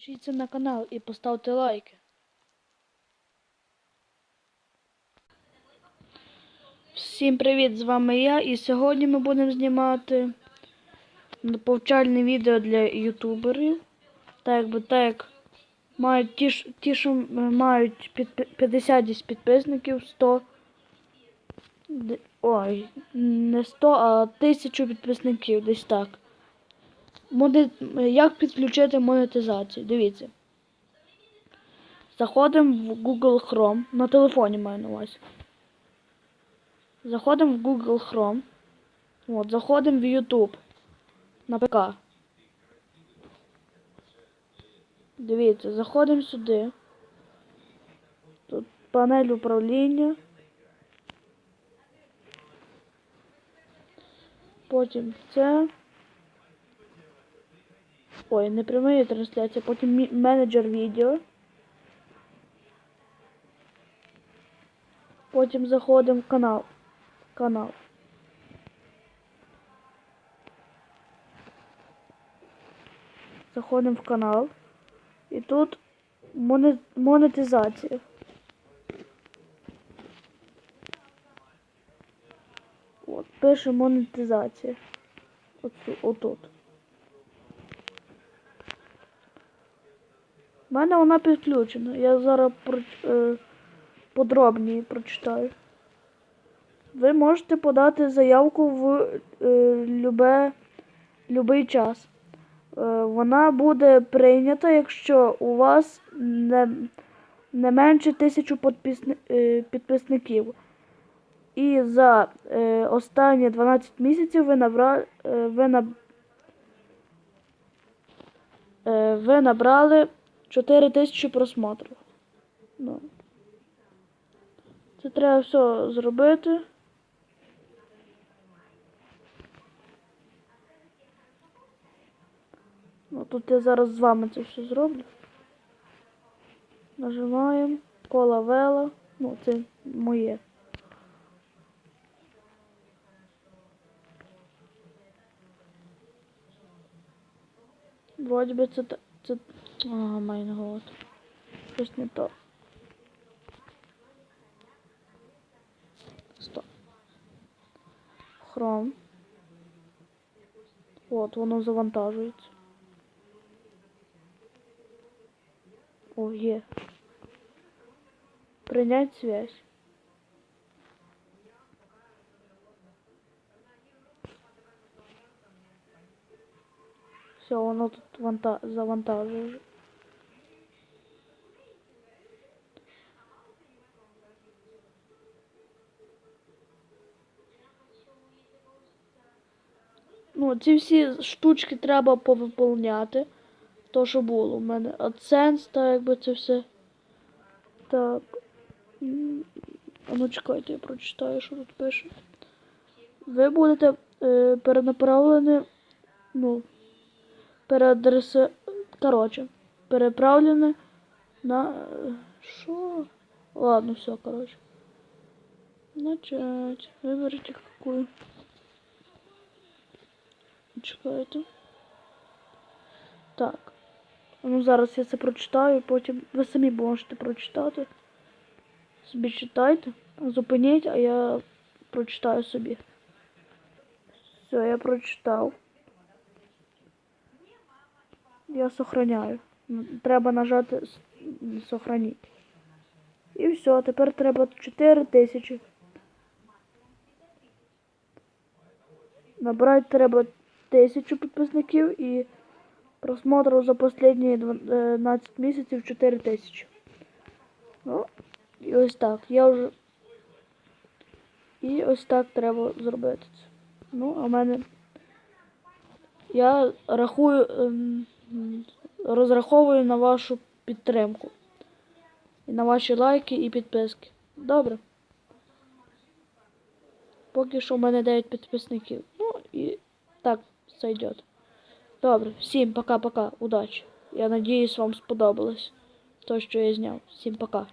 Підпишіться на канал і поставте лайки. Всім привіт! З вами я і сьогодні ми будемо знімати повчальне відео для ютуберів. Так якби так мають ті, ті що мають під 50 підписників, 100. Ой, не 100, а 1000 підписників, десь так. Моди... Як підключити монетизацію? Дивіться. Заходимо в Google Chrome. На телефоні маю на увазі. Заходимо в Google Chrome. От, заходимо в YouTube. На ПК. Дивіться, заходимо сюди. Тут панель управління. Потім це. Ой, не прямої трансляція, потім менеджер відео. Потім заходимо в канал. Канал. Заходимо в канал. І тут монетизація. От, пише монетизація. Оцю, отут. У мене вона підключена. Я зараз про, е, подробніше прочитаю. Ви можете подати заявку в е, любе, любий час. Е, вона буде прийнята, якщо у вас не, не менше підписни, е, підписників. І за е, останні 12 місяців ви набрали, е, ви, наб, е, ви набрали 4 тисячі просмотрів. Ну. Це треба все зробити. Ну, тут я зараз з вами це все зроблю. Нажимаємо кола вела. Ну, це моє. Вроді би це, це... А, майнголд. Щось не то. Стоп. Хром. От, воно завантажується. О, є. Принять связь. Все, воно тут ванта... завантажує. Ну, ці всі штучки треба повиповняти. То, що було у мене AdSense, так якби це все. Так. А ну чекайте, я прочитаю, що тут пише. Ви будете е, перенаправлені, ну, переадреси... Коротше, переправлені на... Що? Ладно, все, короче. Начать. Виберите какую. Чекайте. Так. Ну зараз я це прочитаю, потім ви самі можете прочитати. Собі читайте, зупиніть, а я прочитаю собі. Все, я прочитав. Я сохраняю. Треба нажати сохраніть. І все, тепер треба 4 тисячі. Набрати треба тисячу підписників і просмотрів за останні 12 місяців 4 тисячі. Ну, і ось так. Я вже. І ось так треба зробити це. Ну, а в мене. Я рахую, ем, розраховую на вашу підтримку. І на ваші лайки і підписки. Добре. Поки що в мене 9 підписників. Ну і так все йде. Добре, всім пока-пока, удачі. Я надіюсь, вам сподобалось то, що я зняв. Всім пока.